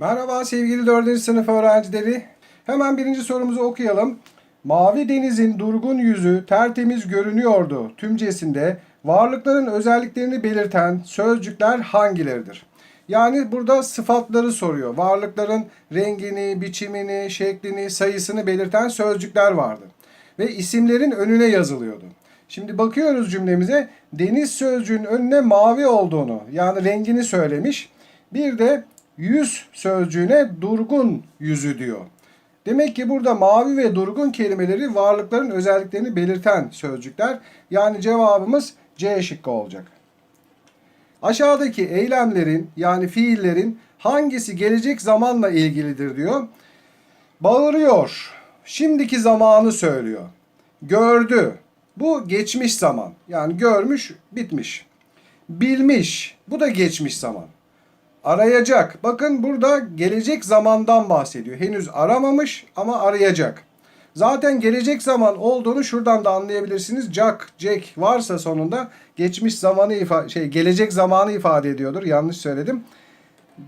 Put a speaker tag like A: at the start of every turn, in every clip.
A: Merhaba sevgili 4. sınıf öğrencileri. Hemen birinci sorumuzu okuyalım. Mavi denizin durgun yüzü tertemiz görünüyordu tümcesinde varlıkların özelliklerini belirten sözcükler hangileridir? Yani burada sıfatları soruyor. Varlıkların rengini, biçimini, şeklini, sayısını belirten sözcükler vardı. Ve isimlerin önüne yazılıyordu. Şimdi bakıyoruz cümlemize. Deniz sözcüğün önüne mavi olduğunu yani rengini söylemiş. Bir de yüz sözcüğüne durgun yüzü diyor. Demek ki burada mavi ve durgun kelimeleri varlıkların özelliklerini belirten sözcükler. Yani cevabımız C şıkkı olacak. Aşağıdaki eylemlerin yani fiillerin hangisi gelecek zamanla ilgilidir diyor. Bağırıyor. Şimdiki zamanı söylüyor. Gördü. Bu geçmiş zaman. Yani görmüş, bitmiş. Bilmiş. Bu da geçmiş zaman. Arayacak. Bakın burada gelecek zamandan bahsediyor. Henüz aramamış ama arayacak. Zaten gelecek zaman olduğunu şuradan da anlayabilirsiniz. Jack, Jack varsa sonunda geçmiş zamanı ifa şey gelecek zamanı ifade ediyordur. Yanlış söyledim.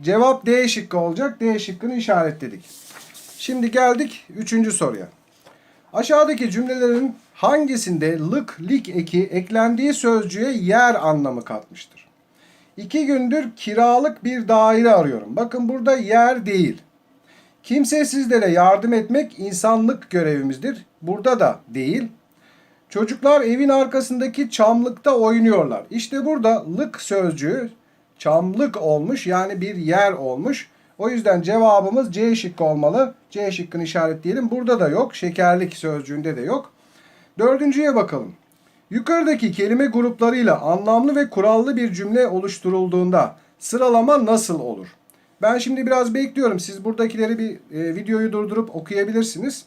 A: Cevap D şıkkı olacak. D şıkkını işaretledik. Şimdi geldik üçüncü soruya. Aşağıdaki cümlelerin hangisinde lık, lik eki eklendiği sözcüğe yer anlamı katmıştır? İki gündür kiralık bir daire arıyorum. Bakın burada yer değil. Kimsesizlere yardım etmek insanlık görevimizdir. Burada da değil. Çocuklar evin arkasındaki çamlıkta oynuyorlar. İşte burada lık sözcüğü çamlık olmuş yani bir yer olmuş. O yüzden cevabımız C şıkkı olmalı. C şıkkını işaretleyelim. Burada da yok. Şekerlik sözcüğünde de yok. Dördüncüye bakalım. Yukarıdaki kelime gruplarıyla anlamlı ve kurallı bir cümle oluşturulduğunda sıralama nasıl olur? Ben şimdi biraz bekliyorum. Siz buradakileri bir e, videoyu durdurup okuyabilirsiniz.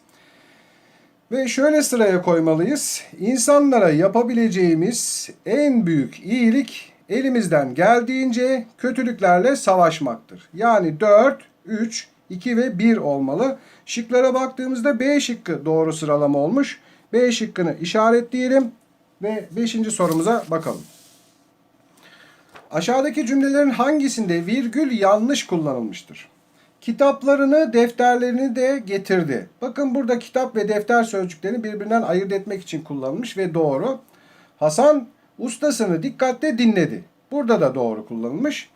A: Ve şöyle sıraya koymalıyız. İnsanlara yapabileceğimiz en büyük iyilik elimizden geldiğince kötülüklerle savaşmaktır. Yani 4, 3, 2 ve 1 olmalı. Şıklara baktığımızda B şıkkı doğru sıralama olmuş. B şıkkını işaretleyelim ve 5. sorumuza bakalım. Aşağıdaki cümlelerin hangisinde virgül yanlış kullanılmıştır? Kitaplarını, defterlerini de getirdi. Bakın burada kitap ve defter sözcüklerini birbirinden ayırt etmek için kullanılmış ve doğru. Hasan ustasını dikkatle dinledi. Burada da doğru kullanılmış.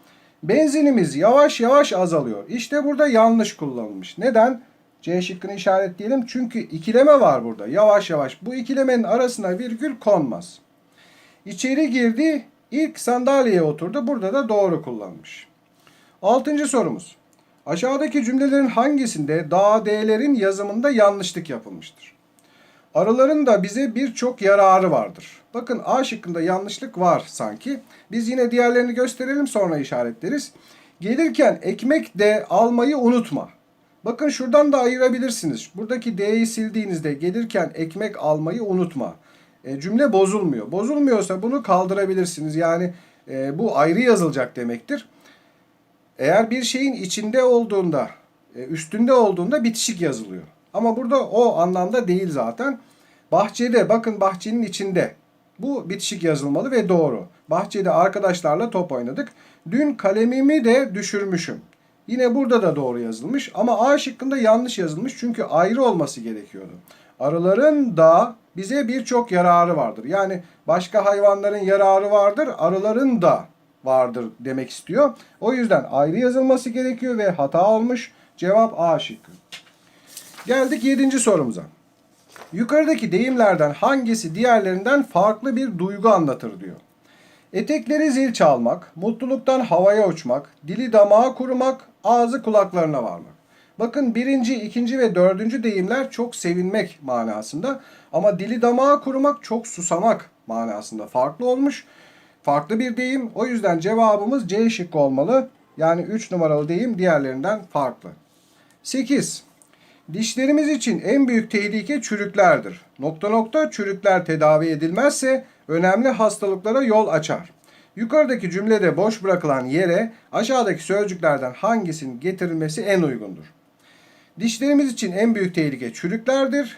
A: Benzinimiz yavaş yavaş azalıyor. İşte burada yanlış kullanılmış. Neden? C şıkkını işaretleyelim. Çünkü ikileme var burada. Yavaş yavaş. Bu ikilemenin arasına virgül konmaz. İçeri girdi, ilk sandalyeye oturdu. Burada da doğru kullanmış. Altıncı sorumuz. Aşağıdaki cümlelerin hangisinde da D'lerin yazımında yanlışlık yapılmıştır? Arıların da bize birçok yararı vardır. Bakın A şıkkında yanlışlık var sanki. Biz yine diğerlerini gösterelim sonra işaretleriz. Gelirken ekmek de almayı unutma. Bakın şuradan da ayırabilirsiniz. Buradaki D'yi sildiğinizde gelirken ekmek almayı unutma. E, cümle bozulmuyor. Bozulmuyorsa bunu kaldırabilirsiniz. Yani e, bu ayrı yazılacak demektir. Eğer bir şeyin içinde olduğunda, e, üstünde olduğunda bitişik yazılıyor. Ama burada o anlamda değil zaten. Bahçede, bakın bahçenin içinde. Bu bitişik yazılmalı ve doğru. Bahçede arkadaşlarla top oynadık. Dün kalemimi de düşürmüşüm. Yine burada da doğru yazılmış ama A şıkkında yanlış yazılmış çünkü ayrı olması gerekiyordu. Arıların da bize birçok yararı vardır. Yani başka hayvanların yararı vardır, arıların da vardır demek istiyor. O yüzden ayrı yazılması gerekiyor ve hata olmuş. Cevap A şıkkı. Geldik 7. sorumuza. Yukarıdaki deyimlerden hangisi diğerlerinden farklı bir duygu anlatır diyor. Etekleri zil çalmak, mutluluktan havaya uçmak, dili damağa kurumak, ağzı kulaklarına varmak. Bakın birinci, ikinci ve dördüncü deyimler çok sevinmek manasında. Ama dili damağa kurumak çok susamak manasında farklı olmuş. Farklı bir deyim. O yüzden cevabımız C şıkkı olmalı. Yani 3 numaralı deyim diğerlerinden farklı. 8. Dişlerimiz için en büyük tehlike çürüklerdir. Nokta nokta çürükler tedavi edilmezse önemli hastalıklara yol açar. Yukarıdaki cümlede boş bırakılan yere aşağıdaki sözcüklerden hangisinin getirilmesi en uygundur? Dişlerimiz için en büyük tehlike çürüklerdir.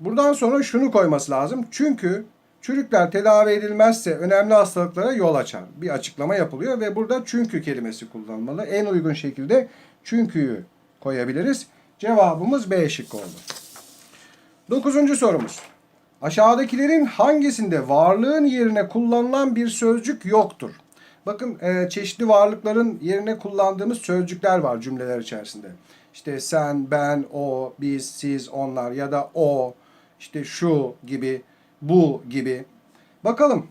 A: Buradan sonra şunu koyması lazım. Çünkü çürükler tedavi edilmezse önemli hastalıklara yol açar. Bir açıklama yapılıyor ve burada çünkü kelimesi kullanılmalı. En uygun şekilde Çünkü'yü koyabiliriz. Cevabımız B şıkkı oldu. Dokuzuncu sorumuz. Aşağıdakilerin hangisinde varlığın yerine kullanılan bir sözcük yoktur? Bakın e, çeşitli varlıkların yerine kullandığımız sözcükler var cümleler içerisinde. İşte sen, ben, o, biz, siz, onlar ya da o, işte şu gibi, bu gibi. Bakalım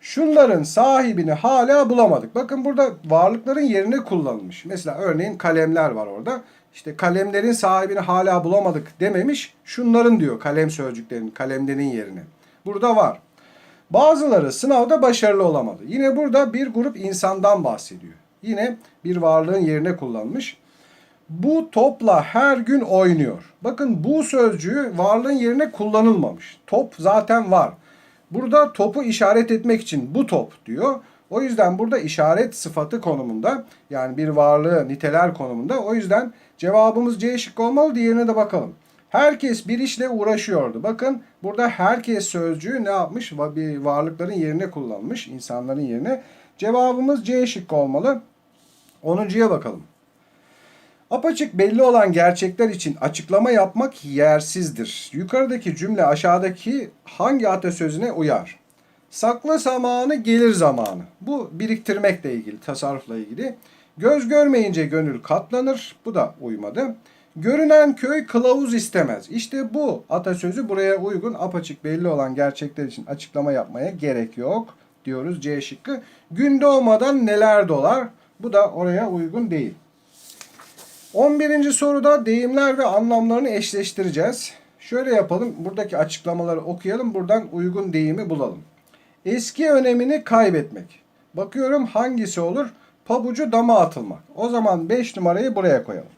A: şunların sahibini hala bulamadık. Bakın burada varlıkların yerine kullanılmış. Mesela örneğin kalemler var orada. İşte kalemlerin sahibini hala bulamadık dememiş. Şunların diyor kalem sözcüklerin, kalemlerin yerine. Burada var. Bazıları sınavda başarılı olamadı. Yine burada bir grup insandan bahsediyor. Yine bir varlığın yerine kullanmış. Bu topla her gün oynuyor. Bakın bu sözcüğü varlığın yerine kullanılmamış. Top zaten var. Burada topu işaret etmek için bu top diyor. O yüzden burada işaret sıfatı konumunda yani bir varlığı niteler konumunda. O yüzden cevabımız C şıkkı olmalı. Diğerine de bakalım. Herkes bir işle uğraşıyordu. Bakın burada herkes sözcüğü ne yapmış? Bir varlıkların yerine kullanmış. insanların yerine. Cevabımız C şıkkı olmalı. 10.ya bakalım. Apaçık belli olan gerçekler için açıklama yapmak yersizdir. Yukarıdaki cümle aşağıdaki hangi atasözüne uyar? Sakla zamanı gelir zamanı. Bu biriktirmekle ilgili, tasarrufla ilgili. Göz görmeyince gönül katlanır. Bu da uymadı. Görünen köy kılavuz istemez. İşte bu atasözü buraya uygun apaçık belli olan gerçekler için açıklama yapmaya gerek yok diyoruz C şıkkı. Gün doğmadan neler dolar? Bu da oraya uygun değil. 11. soruda deyimler ve anlamlarını eşleştireceğiz. Şöyle yapalım. Buradaki açıklamaları okuyalım. Buradan uygun deyimi bulalım. Eski önemini kaybetmek. Bakıyorum hangisi olur? Pabucu dama atılmak. O zaman 5 numarayı buraya koyalım.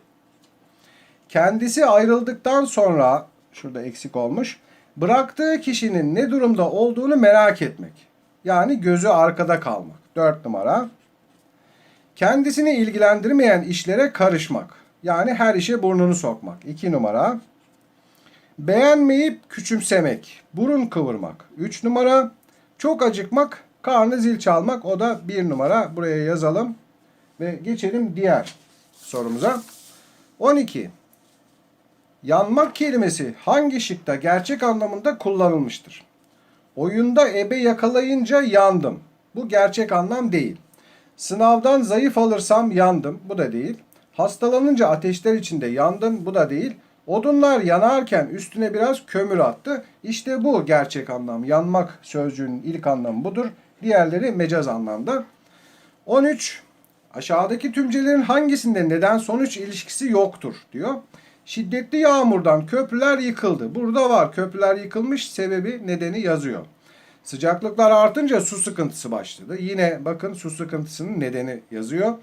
A: Kendisi ayrıldıktan sonra şurada eksik olmuş. Bıraktığı kişinin ne durumda olduğunu merak etmek. Yani gözü arkada kalmak. 4 numara. Kendisini ilgilendirmeyen işlere karışmak. Yani her işe burnunu sokmak. 2 numara. Beğenmeyip küçümsemek. Burun kıvırmak. 3 numara. Çok acıkmak. Karnı zil çalmak. O da 1 numara. Buraya yazalım. Ve geçelim diğer sorumuza. 12. Yanmak kelimesi hangi şıkta gerçek anlamında kullanılmıştır? Oyunda ebe yakalayınca yandım. Bu gerçek anlam değil. Sınavdan zayıf alırsam yandım. Bu da değil. Hastalanınca ateşler içinde yandım. Bu da değil. Odunlar yanarken üstüne biraz kömür attı. İşte bu gerçek anlam. Yanmak sözcüğünün ilk anlamı budur. Diğerleri mecaz anlamda. 13. Aşağıdaki tümcelerin hangisinde neden sonuç ilişkisi yoktur diyor. Şiddetli yağmurdan köprüler yıkıldı. Burada var köprüler yıkılmış sebebi nedeni yazıyor. Sıcaklıklar artınca su sıkıntısı başladı. Yine bakın su sıkıntısının nedeni yazıyor.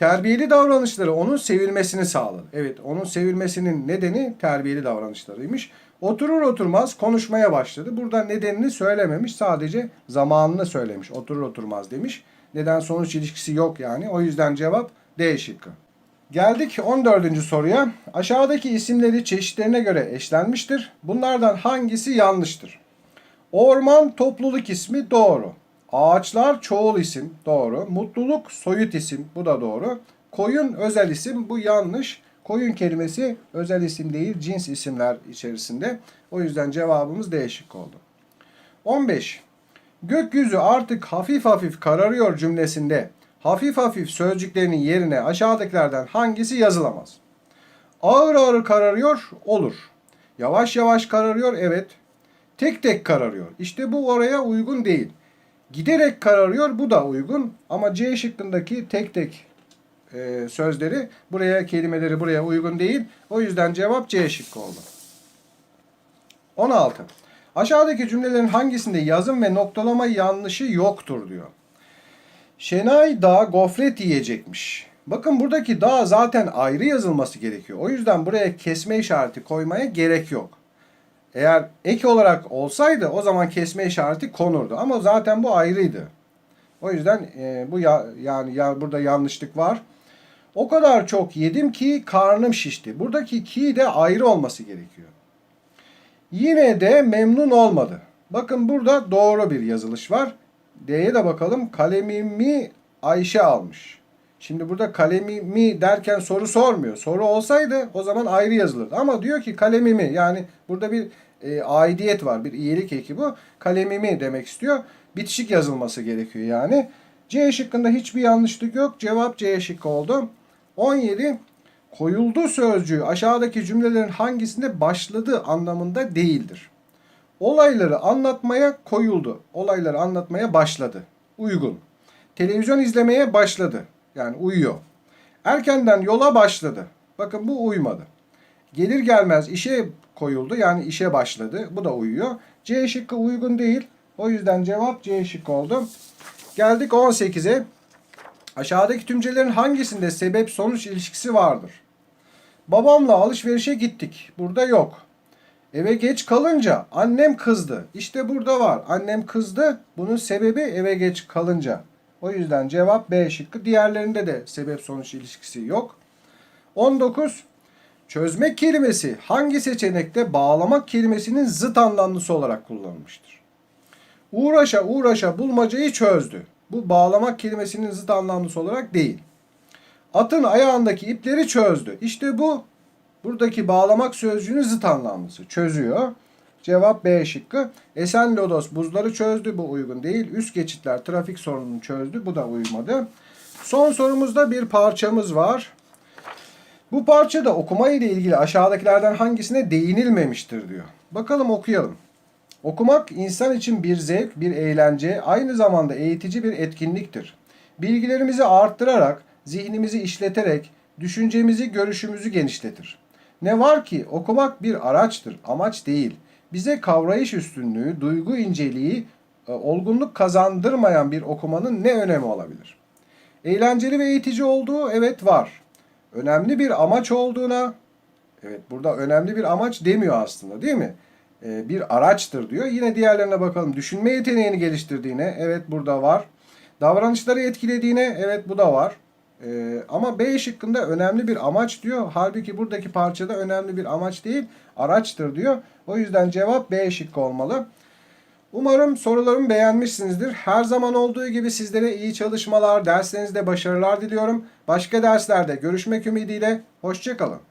A: Terbiyeli davranışları onun sevilmesini sağladı. Evet onun sevilmesinin nedeni terbiyeli davranışlarıymış. Oturur oturmaz konuşmaya başladı. Burada nedenini söylememiş sadece zamanını söylemiş. Oturur oturmaz demiş. Neden sonuç ilişkisi yok yani. O yüzden cevap D şıkkı. Geldik 14. soruya. Aşağıdaki isimleri çeşitlerine göre eşlenmiştir. Bunlardan hangisi yanlıştır? Orman topluluk ismi doğru. Ağaçlar çoğul isim doğru. Mutluluk soyut isim bu da doğru. Koyun özel isim bu yanlış. Koyun kelimesi özel isim değil cins isimler içerisinde. O yüzden cevabımız D şıkkı oldu. 15. Gökyüzü artık hafif hafif kararıyor cümlesinde hafif hafif sözcüklerinin yerine aşağıdakilerden hangisi yazılamaz? Ağır ağır kararıyor olur. Yavaş yavaş kararıyor evet. Tek tek kararıyor. İşte bu oraya uygun değil. Giderek kararıyor bu da uygun ama C şıkkındaki tek tek e, sözleri buraya kelimeleri buraya uygun değil. O yüzden cevap C şıkkı oldu. 16. Aşağıdaki cümlelerin hangisinde yazım ve noktalama yanlışı yoktur diyor. Şenay Dağ gofret yiyecekmiş. Bakın buradaki dağ zaten ayrı yazılması gerekiyor. O yüzden buraya kesme işareti koymaya gerek yok. Eğer ek olarak olsaydı o zaman kesme işareti konurdu. Ama zaten bu ayrıydı. O yüzden e, bu ya, yani ya burada yanlışlık var. O kadar çok yedim ki karnım şişti. Buradaki ki de ayrı olması gerekiyor. Yine de memnun olmadı. Bakın burada doğru bir yazılış var. D'ye de bakalım. Kalemimi Ayşe almış. Şimdi burada kalemimi derken soru sormuyor. Soru olsaydı o zaman ayrı yazılırdı. Ama diyor ki kalemimi yani burada bir e, aidiyet var. Bir iyilik eki bu. Kalemimi demek istiyor. Bitişik yazılması gerekiyor yani. C şıkkında hiçbir yanlışlık yok. Cevap C şıkkı oldu. 17. Koyuldu sözcüğü aşağıdaki cümlelerin hangisinde başladı anlamında değildir. Olayları anlatmaya koyuldu. Olayları anlatmaya başladı. Uygun. Televizyon izlemeye başladı. Yani uyuyor. Erkenden yola başladı. Bakın bu uymadı. Gelir gelmez işe koyuldu. Yani işe başladı. Bu da uyuyor. C şıkkı uygun değil. O yüzden cevap C şıkkı oldu. Geldik 18'e. Aşağıdaki tümcelerin hangisinde sebep sonuç ilişkisi vardır? Babamla alışverişe gittik. Burada yok. Eve geç kalınca annem kızdı. İşte burada var. Annem kızdı. Bunun sebebi eve geç kalınca. O yüzden cevap B şıkkı. Diğerlerinde de sebep sonuç ilişkisi yok. 19. Çözmek kelimesi hangi seçenekte bağlamak kelimesinin zıt anlamlısı olarak kullanılmıştır? Uğraşa uğraşa bulmacayı çözdü. Bu bağlamak kelimesinin zıt anlamlısı olarak değil. Atın ayağındaki ipleri çözdü. İşte bu buradaki bağlamak sözcüğünün zıt anlamlısı. Çözüyor. Cevap B şıkkı. Esen Lodos buzları çözdü. Bu uygun değil. Üst geçitler trafik sorununu çözdü. Bu da uymadı. Son sorumuzda bir parçamız var. Bu parçada okuma ile ilgili aşağıdakilerden hangisine değinilmemiştir diyor. Bakalım okuyalım. Okumak insan için bir zevk, bir eğlence, aynı zamanda eğitici bir etkinliktir. Bilgilerimizi arttırarak, zihnimizi işleterek, düşüncemizi, görüşümüzü genişletir. Ne var ki okumak bir araçtır, amaç değil. Bize kavrayış üstünlüğü, duygu inceliği, e, olgunluk kazandırmayan bir okumanın ne önemi olabilir? Eğlenceli ve eğitici olduğu evet var. Önemli bir amaç olduğuna evet burada önemli bir amaç demiyor aslında değil mi? Ee, bir araçtır diyor. Yine diğerlerine bakalım. Düşünme yeteneğini geliştirdiğine evet burada var. Davranışları etkilediğine evet bu da var. Ee, ama B şıkkında önemli bir amaç diyor. Halbuki buradaki parçada önemli bir amaç değil, araçtır diyor. O yüzden cevap B şıkkı olmalı. Umarım sorularımı beğenmişsinizdir. Her zaman olduğu gibi sizlere iyi çalışmalar, derslerinizde başarılar diliyorum. Başka derslerde görüşmek ümidiyle. Hoşçakalın.